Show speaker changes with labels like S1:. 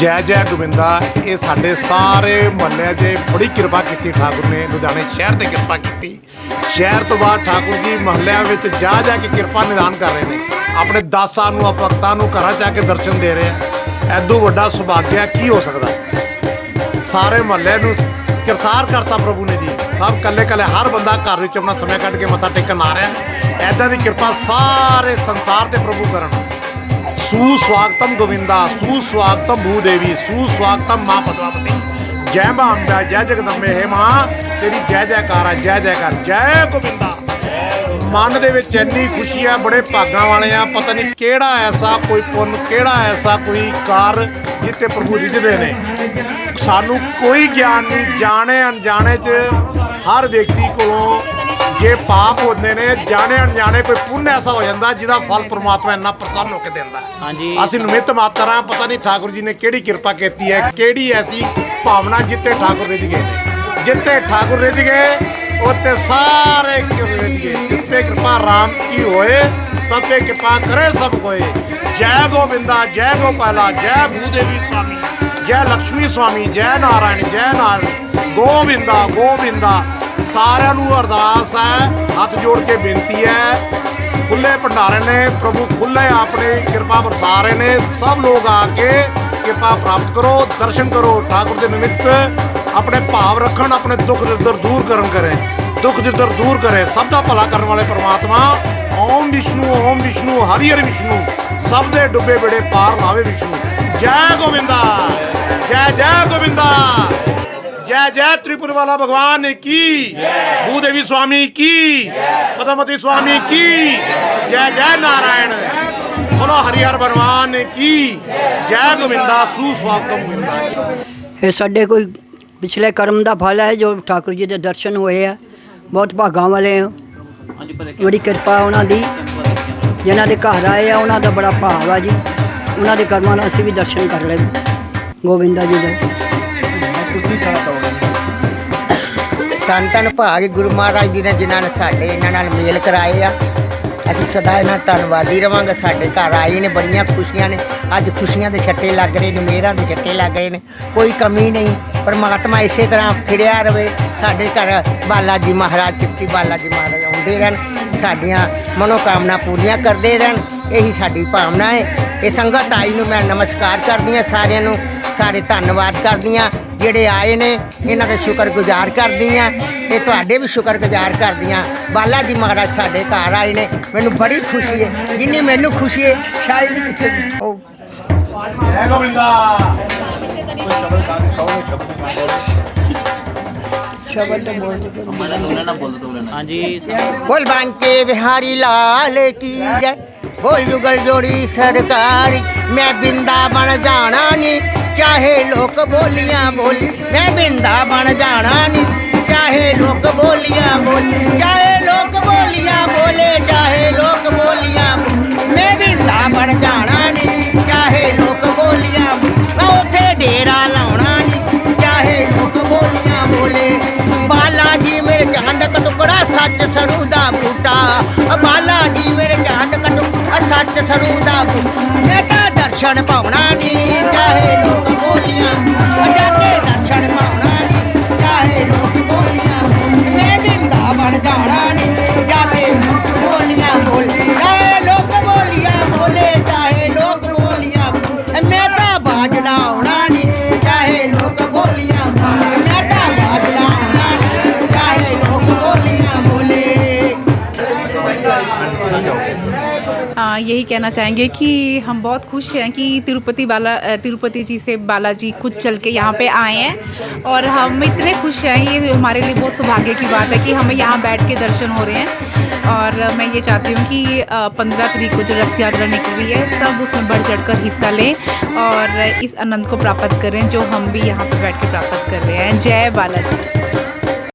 S1: ਜੈ ਜੈ ਗੋਬਿੰਦਾ, ਇਹ ਸਾਡੇ ਸਾਰੇ ਮਹੱਲੇ 'ਚ ਬੜੀ ਕਿਰਪਾ ਕੀਤੀ ਠਾਕੁਰ ਨੇ, ਲੁਧਿਆਣੇ ਸ਼ਹਿਰ ਤੇ ਕਿਰਪਾ ਕੀਤੀ। ਸ਼ਹਿਰ ਤੋਂ ਬਾਅਦ ਠਾਕੁਰ ਜੀ ਮਹੱਲਿਆਂ ਵਿੱਚ ਜਾ ਜਾ ਕੇ ਕਿਰਪਾ ਨਿਦਾਨ ਕਰ ਰਹੇ ਨੇ। ਆਪਣੇ ਦਾਸਾਂ ਨੂੰ ਭਗਤਾਂ ਨੂੰ ਘਰਾਂ 'ਚ ਆ ਕੇ ਦਰਸ਼ਨ ਦੇ ਰਹੇ ਆ। ਐਦੋਂ ਵੱਡਾ ਸੁਭਾਗਿਆ ਕੀ ਹੋ ਸਕਦਾ? ਸਾਰੇ ਮਹੱਲੇ ਨੂੰ ਕਿਰਤਾਰ ਕਰਤਾ ਪ੍ਰਭੂ ਨੇ ਜੀ। ਸਭ ਕੱਲੇ ਕੱਲੇ ਹਰ ਬੰਦਾ ਘਰ ਵਿੱਚ ਆਪਣਾ ਸਮਾਂ ਕੱਢ ਕੇ ਮੱਥਾ ਟੇਕਣ ਆ ਰਿਹਾ ਐਦਾਂ ਦੀ ਕਿਰਪਾ ਸਾਰੇ ਸੰਸਾਰ ਤੇ ਪ੍ਰਭੂ ਕਰਨ। సుస్వాగతం గోవింద సుస్వాగతం భూదేవి సుస్వాగతం మా పద్మావతి జయ మా అంబ జయ జగదంబే హే ਮਾਂ, ਤੇਰੀ ਜੈ ਜੈਕਾਰ ਆ, ਜੈ ਜੈਕਾਰ, ਜੈ ਗੋਬਿੰਦਾ ਮਨ ਦੇ ਵਿੱਚ ਇੰਨੀ ਖੁਸ਼ੀ ਹੈ ਬੜੇ ਭਾਗਾਂ ਵਾਲੇ ਆ, ਪਤਾ ਨਹੀਂ ਕਿਹੜਾ ਐਸਾ ਕੋਈ ਪੁੰਨ, ਕਿਹੜਾ ਐਸਾ ਕੋਈ ਕਾਰ ਜਿੱਤੇ ਪ੍ਰਭੂ ਰਿਜਦੇ ਨੇ। ਸਾਨੂੰ ਕੋਈ ਗਿਆਨ ਨਹੀਂ, ਜਾਣੇ ਅਣਜਾਣੇ 'ਚ ਹਰ ਵਿਅਕਤੀ ਕੋਲੋਂ ਜੇ ਪਾਪ ਹੁੰਦੇ ਨੇ ਜਾਣੇ ਅਣਜਾਣੇ ਕੋਈ ਪੁੰਨ ਐਸਾ ਹੋ ਜਾਂਦਾ ਜਿਹਦਾ ਫਲ ਪ੍ਰਮਾਤਮਾ ਇੰਨਾ ਪ੍ਰਸੰਨ ਹੋ ਕੇ ਦਿੰਦਾ।
S2: ਹਾਂਜੀ।
S1: ਅਸੀਂ ਨਿਮਿਤ ਮਾਤਰ ਹਾਂ ਪਤਾ ਨਹੀਂ ਠਾਕੁਰ ਜੀ ਨੇ ਕਿਹੜੀ ਕਿਰਪਾ ਕੀਤੀ ਹੈ ਕਿਹੜੀ ਐਸੀ ਭਾਵਨਾ ਜਿੱਤੇ ਠਾਕੁਰ ਰਿਝ ਗਏ ਨੇ ਜਿੱਤੇ ਠਾਕੁਰ ਰਿਝ ਗਏ ਉੱਤੇ ਸਾਰੇ ਕਿਉਂ ਰਿਝ ਗਏ ਜਿੱਤੇ ਕਿਰਪਾ ਰਾਮ ਕੀ ਹੋਏ ਤਬੇ ਕਿਰਪਾ ਕਰੇ ਸਭ ਕੋਏ ਜੈ ਗੋਬਿੰਦਾ ਜੈ ਗੋਪਾਲਾ ਜੈ ਭੂਦੇਵੀ ਸਵਾਮੀ ਜੈ ਲక్ష్ਮੀ ਸਵਾਮੀ ਜੈ ਨਾਰਾਇਣ ਜੈ ਨਾਰਾਇਣ ਗੋਬਿੰਦਾ ਗੋਬਿੰਦਾ ਸਾਰਿਆਂ ਨੂੰ ਅਰਦਾਸ ਹੈ, ਹੱਥ ਜੋੜ ਕੇ ਬੇਨਤੀ ਹੈ। ਖੁੱਲੇ ਭੰਡਾਰੇ ਨੇ, ਪ੍ਰਭੂ ਖੁੱਲੇ ਆਪਣੀ ਕਿਰਪਾ ਬਰਸਾ ਰਹੇ ਨੇ। ਸਭ ਲੋਕ ਆ ਕੇ ਕਿਰਪਾ ਪ੍ਰਾਪਤ ਕਰੋ, ਦਰਸ਼ਨ ਕਰੋ, ਠਾਕੁਰ ਦੇ ਨਿਮਿਤ ਆਪਣੇ ਭਾਵ ਰੱਖਣ, ਆਪਣੇ ਦੁੱਖ ਦਰਦ ਦੂਰ ਕਰਨ ਕਰੇ। ਦੁੱਖ ਦਰਦ ਦੂਰ ਕਰੇ। ਸਭ ਦਾ ਭਲਾ ਕਰਨ ਵਾਲੇ ਪ੍ਰਮਾਤਮਾ, ਓਮ ਵਿਸ਼ਨੂੰ ਓਮ ਵਿਸ਼ਨੂੰ, ਹਰੀ ਹਰੀ ਵਿਸ਼ਨੂੰ, ਸਭ ਦੇ ਡੁੱਬੇ ਬੇੜੇ ਪਾਰ ਲਾਵੇ ਵਿਸ਼ਨੂੰ। ਜੈ ਗੋਬਿੰਦਾ ਜੈ ਜੈ ਗੋਬਿੰਦਾ ਜੈ ਜੈ ਤ੍ਰਿਪੁਰ ਵਾਲਾ ਭਗਵਾਨ ਕੀ? ਭੂਦੇਵੀ ਸੁਆਮੀ ਕੀ? ਪਦਮਤੀ ਸੁਆਮੀ ਕੀ? ਜੈ ਜੈ ਨਾਰਾਇਣ। ਬੋਲੋ ਹਰੀ ਹਰ ਭਗਵਾਨ ਕੀ? ਜੈ। ਗੋਬਿੰਦਾ ਸੂ ਸਵਾਗਤਮ ਗੋਬਿੰਦਾ
S3: ਇਹ ਸਾਡੇ ਕੋਈ ਪਿਛਲੇ ਕਰਮ ਦਾ ਫਲ ਹੈ ਜੋ ਠਾਕੁਰ ਜੀ ਦੇ ਦਰਸ਼ਨ ਹੋਏ ਆ। ਬਹੁਤ ਭਾਗਾਂ ਵਾਲੇ ਆ। ਬੜੀ ਕਿਰਪਾ ਉਹਨਾਂ ਦੀ। ਜਿਨ੍ਹਾਂ ਦੇ ਘਰ ਆਏ ਆ ਉਹਨਾਂ ਦਾ ਬੜਾ ਭਾਵ ਆ ਜੀ। ਉਹਨਾਂ ਦੇ ਕਰਮਾਂ ਨਾਲ ਅਸੀਂ ਵੀ ਦਰਸ਼ਨ ਕਰ ਲਏ। ਗੋਬਿੰਦਾ ਜੀ ਦੇ।
S4: ਤੁਸੀਂ ਧੰਨ ਧੰਨ ਭਾਗ ਗੁਰੂ ਮਹਾਰਾਜ ਜੀ ਨੇ ਜਿਨ੍ਹਾਂ ਨੇ ਸਾਡੇ ਇਹਨਾਂ ਨਾਲ ਮੇਲ ਕਰਾਏ ਆ। ਅਸੀਂ ਸਦਾ ਇਹਨਾਂ ਧੰਨਵਾਦੀ ਰਵਾਂਗੇ। ਸਾਡੇ ਘਰ ਆਏ ਨੇ, ਬੜੀਆਂ ਖੁਸ਼ੀਆਂ ਨੇ। ਅੱਜ ਖੁਸ਼ੀਆਂ ਦੇ ਛੱਟੇ ਲੱਗ ਰਹੇ ਨੇ ਮੇਰਾਂ ਦੇ ਛੱਟੇ ਲੱਗ ਰਹੇ ਨੇ। ਕੋਈ ਕਮੀ ਨਹੀਂ, ਪਰਮਾਤਮਾ ਇਸੇ ਤਰ੍ਹਾਂ ਖਿੜਿਆ ਰਵੇ। ਸਾਡੇ ਘਰ ਬਾਲਾ ਜੀ ਮਹਾਰਾਜ, ਚਿੱਤੀ ਬਾਲਾ ਜੀ ਮਹਾਰਾਜ ਆਉਂਦੇ ਰਹਿਣ। ਸਾਡੀਆਂ ਮਨੋਕਾਮਨਾ ਪੂਰੀਆਂ ਕਰਦੇ ਰਹਿਣ। ਇਹੀ ਸਾਡੀ ਭਾਵਨਾ ਹੈ। ਇਹ ਸੰਗਤ ਆਈ ਨੂੰ ਮੈਂ ਨਮਸਕਾਰ ਕਰਦੀ ਹਾਂ ਸਾਰਿਆਂ ਨੂੰ। ਸਾਰੇ ਧੰਨਵਾਦ ਕਰਦੀ ਆ ਜਿਹੜੇ ਆਏ ਨੇ ਇਹਨਾਂ ਦਾ ਸ਼ੁਕਰਗੁਜ਼ਾਰ ਕਰਦੀ ਆ ਤੇ ਤੁਹਾਡੇ ਵੀ ਸ਼ੁਕਰਗੁਜ਼ਾਰ ਕਰਦੀ ਆ ਬਾਲਾ ਜੀ ਮਹਾਰਾਜ ਸਾਡੇ ਘਰ ਆਏ ਨੇ ਮੈਨੂੰ ਬੜੀ ਖੁਸ਼ੀ ਹੈ ਜਿੰਨੀ ਮੈਨੂੰ ਖੁਸ਼ੀ ਹੈ ਸ਼ਾਇਦ ਕਿਸੇ ਉਹ
S1: ਜੈ ਗੋਬਿੰਦਾ।
S2: ਹਾਂਜੀ।
S4: ਬੋਲ ਬਾਂਕੇ ਬਿਹਾਰੀ ਲਾਲ ਕੀ ਜੈ ਬੋਲ ਜੁਗਲ ਜੋੜੀ ਸਰਕਾਰ। ਮੈਂ ਬਿੰਦਾ ਬਣ ਜਾਣਾ ਨੀ, ਚਾਹੇ ਲੋਕ ਬੋਲੀਆਂ ਬੋਲੀ, ਮੈਂ ਬਿੰਦਾ ਬਣ ਜਾਣਾ ਨੀ, ਚਾਹੇ ਲੋਕ ਬੋਲੀਆਂ ਬੋਲੀ, ਚਾਹੇ ਲੋਕ ਬੋਲੀ ਟੁਕੜਾ ਸੱਚ ਸਰੂ ਦਾ ਬੂਟਾ ਮੈਂ ਤਾਂ ਦਰਸ਼ਨ ਪਾਉਣਾ ਨਹੀਂ ਚਾਹੇ ਲੋਕ ਬੋਲੀਆਂ ਓ ਜਾ ਕੇ ਦਰਸ਼ਨ ਪਾਉਣਾ ਨਹੀਂ ਚਾਹੇ ਲੋਕ ਬੋਲੀਆਂ ਮੈਂ ਬਿੰਦਾ ਬਣ ਜਾਣਾ ਨਹੀਂ ਜਾ ਕੇ ਬੋਲੀਆਂ ਬੋਲ ਚਾਹੇ ਲੋਕ ਬੋਲੀਆਂ ਬੋਲੇ ਚਾਹੇ ਲੋਕ ਬੋਲੀਆਂ ਬੋਲੇ। ਮੈਂ ਤਾਂ ਬਾਜਣਾ ਆਉਣਾ ਨਹੀਂ ਚਾਹੇ ਲੋਕ ਬੋਲੀਆਂ ਬੋਲੇ। ਮੈਂ ਤਾਂ ਬਾਜਣਾ ਆਉਣਾ ਨਹੀਂ ਚਾਹੇ ਲੋਕ ਬੋਲੀਆਂ ਬੋਲੇ
S5: हाँ यही कहना चाहेंगे कि हम बहुत खुश हैं कि तिरुपति बाला तिरुपति जी से बालाजी खुद चल के यहाँ पे आए हैं। और हम इतने खुश हैं, ये हमारे लिए बहुत सौभाग्य की बात है कि हमें यहाँ बैठ के दर्शन हो रहे हैं। और मैं ये चाहती हूँ कि पंद्रह तारीख को जो रथ यात्रा निकल रही है, सब उसमें बढ़ चढ़ कर हिस्सा लें और इस आनंद को प्राप्त करें जो हम भी यहाँ पर बैठ के प्राप्त कर रहे हैं। जय बालाजी।